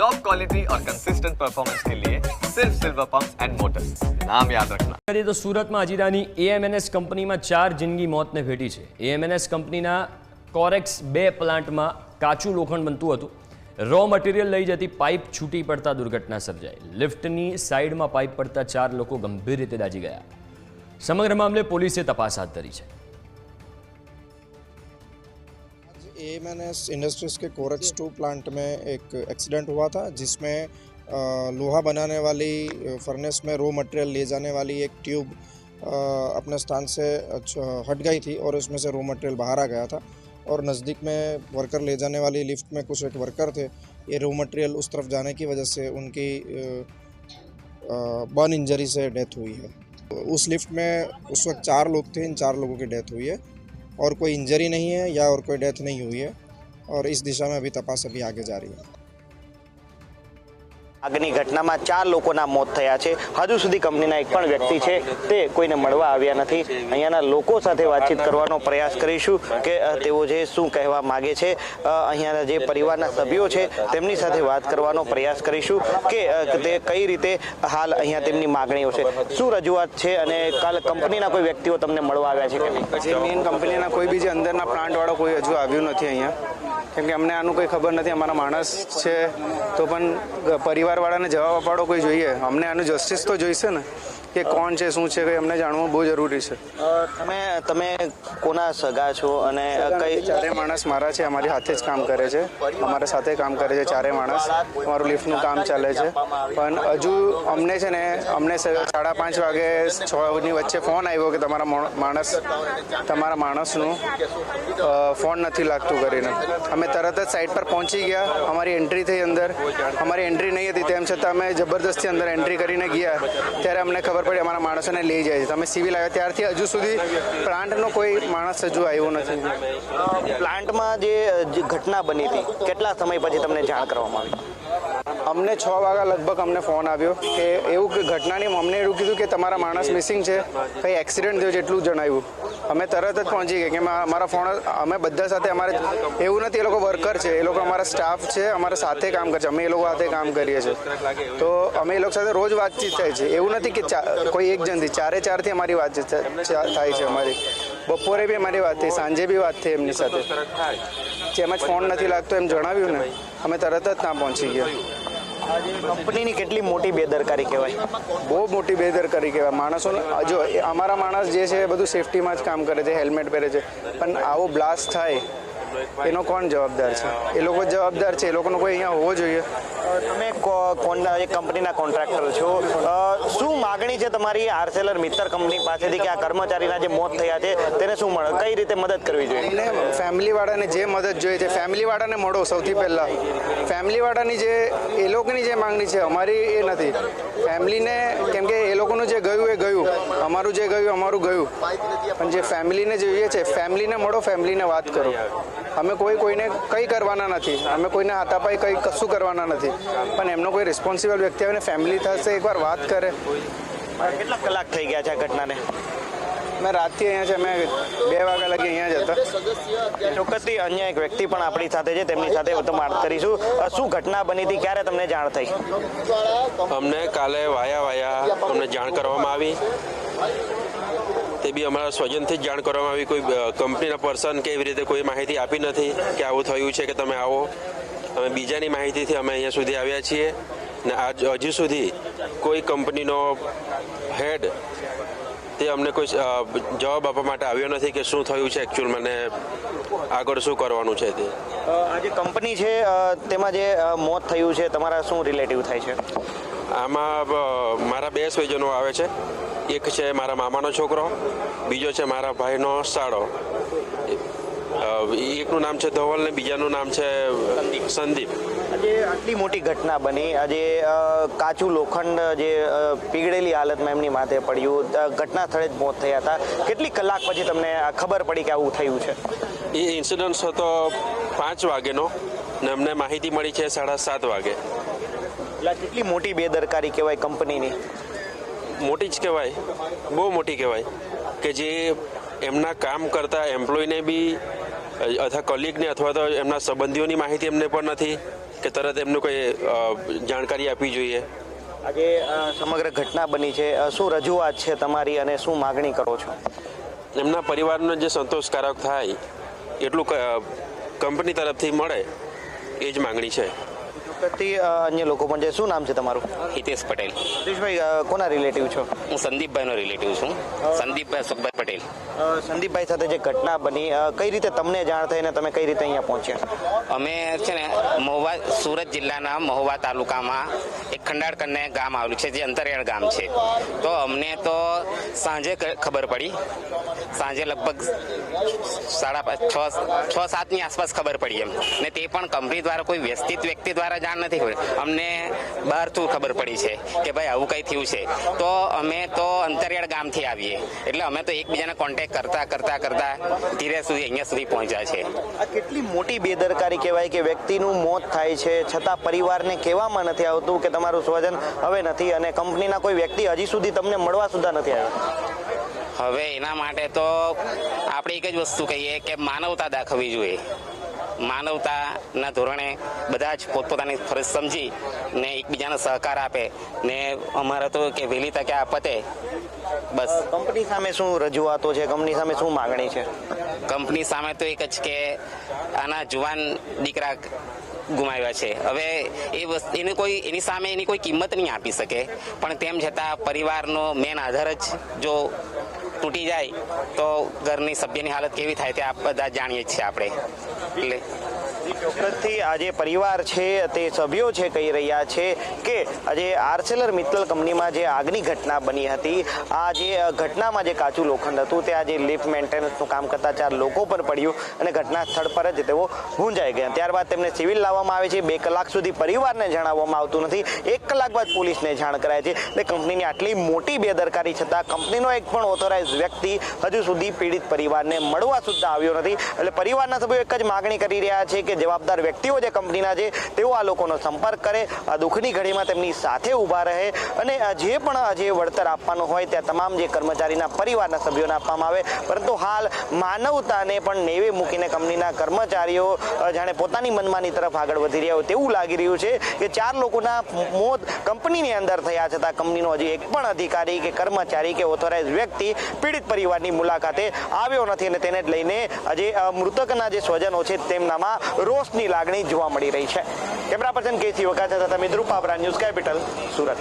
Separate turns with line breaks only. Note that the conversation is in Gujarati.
टॉप क्वालिटी और कंसिस्टेंट परफॉर्मेंस के लिए सिर्फ सिल्वर पंप एंड मोटर्स नाम याद रखना
કરીએ તો સુરતમાં અજીરાની એએમએનએસ કંપનીમાં ચાર જિંદગી મોતને ભેટી છે એએમએનએસ કંપનીના કોરેક્સ બે પ્લાન્ટમાં કાચું લોખંડ બનતું હતું રો મટીરિયલ લઈ જતી પાઇપ છૂટી પડતા દુર્ઘટના સર્જાઈ લિફ્ટની સાઈડમાં પાઇપ પડતા ચાર લોકો ગંભીર રીતે દાઝી ગયા સમગ્ર મામલે પોલીસે તપાસ હાથ ધરી છે
एएमएनएस इंडस्ट्रीज़ के कोरेक्स टू प्लांट में एक एक्सीडेंट हुआ था जिसमें लोहा बनाने वाली फर्नेस में रो मटेरियल ले जाने वाली एक ट्यूब अपने स्थान से अच्छा, हट गई थी और उसमें से रो मटेरियल बाहर आ गया था और नज़दीक में वर्कर ले जाने वाली लिफ्ट में कुछ एक वर्कर थे। ये रो मटेरियल उस तरफ़ जाने की वजह से उनकी बर्न इंजरी से डेथ हुई है। उस लिफ्ट में उस वक्त चार लोग थे इन चार लोगों की डेथ हुई है। और कोई इंजरी नहीं है या और कोई डेथ नहीं हुई है और इस दिशा में अभी तपास अभी आगे जा रही है
આગની ઘટનામાં ચાર લોકોના મોત થયા છે. હજુ સુધી કંપનીના એક પણ વ્યક્તિ છે, તે કોઈને મળવા આવ્યા નથી. અહીંયાના લોકો સાથે વાતચીત કરવાનો પ્રયાસ કરીશું કે તેઓ જે શું કહેવા માગે છે અહીંયાના જે પરિવારના સભ્યો છે, તેમની સાથે વાત કરવાનો પ્રયાસ કરીશું કે તે કઈ રીતે હાલ અહીંયા તેમની માગણીઓ છે. શું રજૂઆત છે અને કાલ કંપનીના કોઈ વ્યક્તિઓ તમને મળવા આવ્યા છે કે નહીં?
કંપનીના કોઈ બી જે અંદરના પ્લાન્ટવાળો કોઈ હજુ આવ્યું નથી અહીંયા. કેમ કે અમને આનું કોઈ ખબર નથી, અમારા માણસ છે. તો પણ પરિવારવાળાને જવાબ અપાડો કોઈ જોઈએ. અમને આનું જસ્ટિસ તો જોઈશે ને. કે કોણ છે શું છે કે અમને જાણવું બહુ જરૂરી છે.
તમે તમે કોના સગા છો અને કઈ
ચારે માણસ મારા છે અમારી હાથે જ કામ કરે છે. અમારા સાથે કામ કરે છે ચારે માણસ. અમારું લિફ્ટનું કામ ચાલે છે. પણ હજુ અમને છે ને અમને સાડા પાંચ વાગે છ ની વચ્ચે ફોન આવ્યો કે તમારા માણસ તમારા માણસનું ફોન નથી લાગતું કરીને. અમે તરત જ સાઈડ પર પહોંચી ગયા. અમારી એન્ટ્રી થઈ અંદર. અમારી એન્ટ્રી નહીં હતી તેમ છતાં અમે જબરદસ્તી અંદર એન્ટ્રી કરીને ગયા. ત્યારે અમને ખબર પડી, અમારા માણસોને લઈ જાય છે. તમે સિવિલ આવ્યા ત્યારથી હજુ સુધી પ્લાન્ટનો કોઈ માણસ હજુ આવ્યો નથી.
પ્લાન્ટમાં જે ઘટના બની હતી, કેટલા સમય પછી તમને જાણ કરવામાં આવી?
અમને છ વાગ્યા લગભગ અમને ફોન આવ્યો કે એવું કે ઘટનાની અમને એવું કીધું કે તમારા માણસ મિસિંગ છે, કંઈ એક્સિડન્ટ થયો જેટલું જણાવ્યું. અમે તરત જ પહોંચી ગયા કે અમારા ફોન અમે બધા સાથે અમારે એવું નથી, એ લોકો વર્કર છે, એ લોકો અમારા સ્ટાફ છે, અમારા સાથે કામ કરે છે અમે એ લોકો સાથે કામ કરીએ છીએ. તો અમે એ લોકો સાથે રોજ વાતચીત થાય છે. એવું નથી કે કોઈ એક જણથી, ચારે ચારથી અમારી વાતચીત થાય છે અમારી. બપોરે બી અમારી વાત થઈ, સાંજે બી વાત થઈ એમની સાથે. જેમ જ ફોન નથી લાગતો એમ જણાવ્યું ને, અમે તરત જ ત્યાં પહોંચી ગયા.
કંપનીની કેટલી મોટી બેદરકારી કહેવાય?
બહુ મોટી બેદરકારી કહેવાય. માણસોને જો અમારા માણસ જે છે એ બધું સેફટીમાં જ કામ કરે છે હેલ્મેટ પહેરે છે. પણ આવો બ્લાસ્ટ થાય, એનો કોણ જવાબદાર છે? એ લોકો જવાબદાર છે. એ લોકોનો કોઈ અહીંયા હોવો જોઈએ.
તમે એક કંપનીના કોન્ટ્રાક્ટર છો. શું માગણી છે તમારી આરસેલર મિત્તર કંપની પાસેથી કે આ કર્મચારીના જે મોત થયા છે, તેને શું મળે? કઈ રીતે મદદ કરવી જોઈએ?
એમને ફેમિલીવાળાને જે મદદ જોઈએ છે, ફેમિલીવાળાને મળો સૌથી પહેલાં. ફેમિલીવાળાની જે, એ લોકોની જે માંગણી છે, અમારી એ નથી. ફેમિલીને, કેમ કે એ લોકોનું જે ગયું એ ગયું. અમારું જે ગયું, અમારું ગયું. પણ જે ફેમિલીને જોઈએ છે, ફેમિલીને મળો, ફેમિલીને વાત કરો. અમે કોઈ કોઈને કંઈ કરવાના નથી. અમે કોઈને હાથાપાઈ કંઈ કશું કરવાના નથી. પણ એમનો કોઈ રિસ્પોન્સિબલ વ્યક્તિ આવીને ફેમિલી થશે એકવાર વાત કરે.
કેટલા કલાક થઈ ગયા છે આ ઘટનાને?
મેં રાતથી અહીંયા છે અમે બે વાગ્યા લગી અહીંયા જ હતા.
ચોક્કસથી અન્ય એક વ્યક્તિ પણ આપણી સાથે છે તેમની સાથે વધુ વાત કરીશું. શું ઘટના બની હતી? ક્યારે તમને જાણ થઈ?
અમને કાલે વાયા વાયા અમને જાણ કરવામાં આવી. તે બી અમારા સ્વજનથી જ જાણ કરવામાં આવી. કોઈ કંપનીના પર્સન કે એવી રીતે કોઈ માહિતી આપી નથી કે આવું થયું છે કે તમે આવો. અમે બીજાની માહિતીથી અમે અહીંયા સુધી આવ્યા છીએ. ને આજ હજુ સુધી કોઈ કંપનીનો હેડ તે અમને કોઈ જવાબ આપવા માટે આવ્યો નથી કે શું થયું છે એકચ્યુઅલ મને આગળ શું કરવાનું છે તે.
આ જે કંપની છે તેમાં જે મોત થયું છે તમારા શું રિલેટિવ થાય છે?
આમાં મારા બે સ્વજનો આવે છે. એક છે મારા મામાનો છોકરો બીજો છે મારા ભાઈનો સાળો. એકનું નામ છે ધવલ ને બીજાનું નામ છે સંદીપ.
આજે આટલી મોટી ઘટના બની. આજે કાચું લોખંડ જે પીગળેલી હાલતમાં એમની માથે પડ્યું. ઘટના સ્થળે જ મોત થયા હતા. કેટલી કલાક પછી તમને આ ખબર પડી કે આવું થયું છે?
એ ઇન્સિડન્સ હતો પાંચ વાગેનો ને અમને માહિતી મળી છે સાડા સાત વાગે.
કેટલી મોટી બેદરકારી કહેવાય કંપનીની?
મોટી જ કહેવાય બહુ મોટી કહેવાય કે જે એમના કામ કરતા એમ્પ્લોયને બી અથવા કલીગને અથવા તો એમના સંબંધીઓની માહિતી એમને પણ નથી કે તરત એમનું કોઈ જાણકારી આપવી જોઈએ.
આજે સમગ્ર ઘટના બની છે. શું રજૂઆત છે તમારી અને શું માગણી કરો છો?
એમના પરિવારનો જે સંતોષકારક થાય એટલું કંપની તરફથી મળે એ જ માગણી છે.
ચોક્કસથી અન્ય લોકો પણ છે. શું નામ છે તમારું?
હિતેશ પટેલ.
હિતેશભાઈ કોના રિલેટિવ છો?
હું સંદીપભાઈનો રિલેટિવ છું. સંદીપભાઈ પટેલ.
સંદીપભાઈ સાથે જે ઘટના બની કઈ રીતે તમને જાણ થઈને તમે કઈ રીતે અહીંયા પહોંચ્યા?
અમે છે ને મહુવા સુરત જિલ્લાના મહુવા તાલુકામાં એક ખંડાળ કરીને ગામ આવેલું છે જે અંતરિયાળ ગામ છે. તો અમને તો સાંજે ખબર પડી. સાંજે લગભગ સાડા છ છ સાતની આસપાસ ખબર પડી એમ. ને તે પણ કંપની દ્વારા કોઈ વ્યસ્તિત વ્યક્તિ દ્વારા જાણ નથી હોય. અમને બહારથી ખબર પડી છે કે ભાઈ આવું કંઈ થયું છે. તો અમે તો અંતરિયાળ ગામથી આવીએ. એટલે અમે તો એકબીજાને કોન્ટેક્ટ કરતા કરતા કરતા ધીરે સુધી અહીંયા સુધી પહોંચ્યા છે.
આ કેટલી મોટી બેદરકારી કહેવાય કે વ્યક્તિનું મોત થાય છે છતાં પરિવારને કહેવામાં નથી આવતું કે તમારું સ્વજન હવે નથી અને કંપનીના કોઈ વ્યક્તિ હજી સુધી તમને મળવા સુધા નથી આવ્યો?
હવે એના માટે તો આપણે એક જ વસ્તુ કહીએ કે માનવતા દાખવવી જોઈએ. માનવતાના ધોરણે બધા જ પોતપોતાની ફરજ સમજી ને એકબીજાને સહકાર આપે. ને અમારે તો કે વહેલી તકે આ પતે. બસ.
કંપની સામે શું રજૂઆતો છે? કંપની સામે શું માંગણી છે?
કંપની સામે તો એક જ કે આના જુવાન દીકરા ગુમાવ્યા છે. હવે એ વસ્તુ એને કોઈ એની સામે એની કોઈ કિંમત નહીં આપી શકે. પણ તેમ છતાં પરિવારનો મેન આધાર જ જો તૂટી જાય તો ઘરની સભ્યની હાલત કેવી થાય તે આપ બધા જાણીએ છીએ આપણે. એટલે
ચોક્કસથી આજે પરિવાર છે, તે સભ્યો છે કહી રહ્યા છે કે આજે આર્સેલર મિત્તલ કંપનીમાં જે આગની ઘટના બની હતી, આ જે ઘટનામાં જે કાચું લોખંડ હતું, તે આજે લિફ્ટ મેન્ટેનન્સનું કામ કરતા ચાર લોકો પર પડ્યું અને ઘટના સ્થળ પર જ તેઓ ગુંજાઈ ગયા. ત્યારબાદ તેમને સિવિલ લાવવામાં આવે છે, બે કલાક સુધી પરિવારને જણાવવામાં આવતું નથી, એક કલાક બાદ પોલીસને જાણ કરાય છે એટલે કંપનીની આટલી મોટી બેદરકારી છતાં કંપનીનો એક પણ ઓથોરાઇઝ વ્યક્તિ હજુ સુધી પીડિત પરિવારને મળવા સુદ્ધા આવ્યો નથી. એટલે પરિવારના સભ્યો એક જ માગણી કરી રહ્યા છે કે જવાબદાર વ્યક્તિઓ જે કંપનીના છે, તેઓ આ લોકોનો સંપર્ક કરે, આ દુઃખની ઘડીમાં તેમની સાથે ઊભા રહે અને જે પણ જે વળતર આપવાનું હોય, ત્યાં તમામ જે કર્મચારીના પરિવારના સભ્યોને આપવામાં આવે. પરંતુ હાલ માનવતાને પણ નેવે મૂકીને કંપનીના કર્મચારીઓ જાણે પોતાની મનમાની તરફ આગળ વધી રહ્યા હોય તેવું લાગી રહ્યું છે કે ચાર લોકોના મોત કંપનીની અંદર થયા છતાં કંપનીનો હજી એક પણ અધિકારી કે કર્મચારી કે ઓથોરાઇઝ વ્યક્તિ પીડિત પરિવારની મુલાકાતે આવ્યો નથી અને તેને લઈને આજે મૃતકના જે સ્વજનો છે, તેમનામાં રોષની લાગણી જોવા મળી રહી છે. કેમેરા પર્સન કેસી વકા સાથે તમે ધ્રુપાબરા ન્યૂઝ કેપિટલ, સુરત.